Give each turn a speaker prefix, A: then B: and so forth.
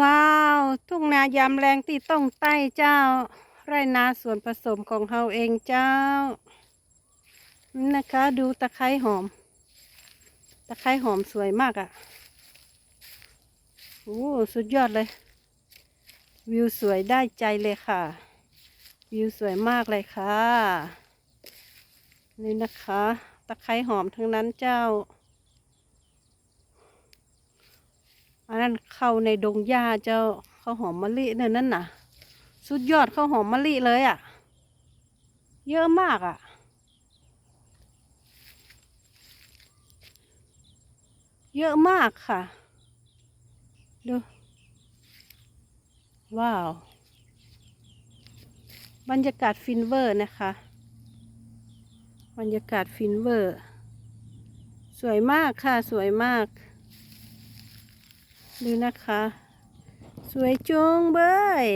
A: ว้าว ทุ่งนายามแรงที่ต้องใต้เจ้า ไรนาส่วนผสมของเราเองเจ้านี่นะคะ ดูตะไคร้หอม ตะไคร้หอมสวยมากอะ่ะโอ้สุดยอดเลย วิวสวยได้ใจเลยค่ะ วิวสวยมากเลยค่ะ นี่นะคะ ตะไคร้หอมทั้งนั้นเจ้า อัน นั้นเข้าในดงหญ้าเจ้าข้าวหอมมะลิเนี่ยนั่นน่ะ สุดยอดข้าวหอมมะลิเลยอะ่ะ เยอะมากอะ่ะ เยอะมากค่ะ ดู ว้าว บรรยากาศฟินเวอร์นะคะ บรรยากาศฟินเวอร์ สวยมากค่ะ สวยมาก ดูนะคะ สวยจงเบย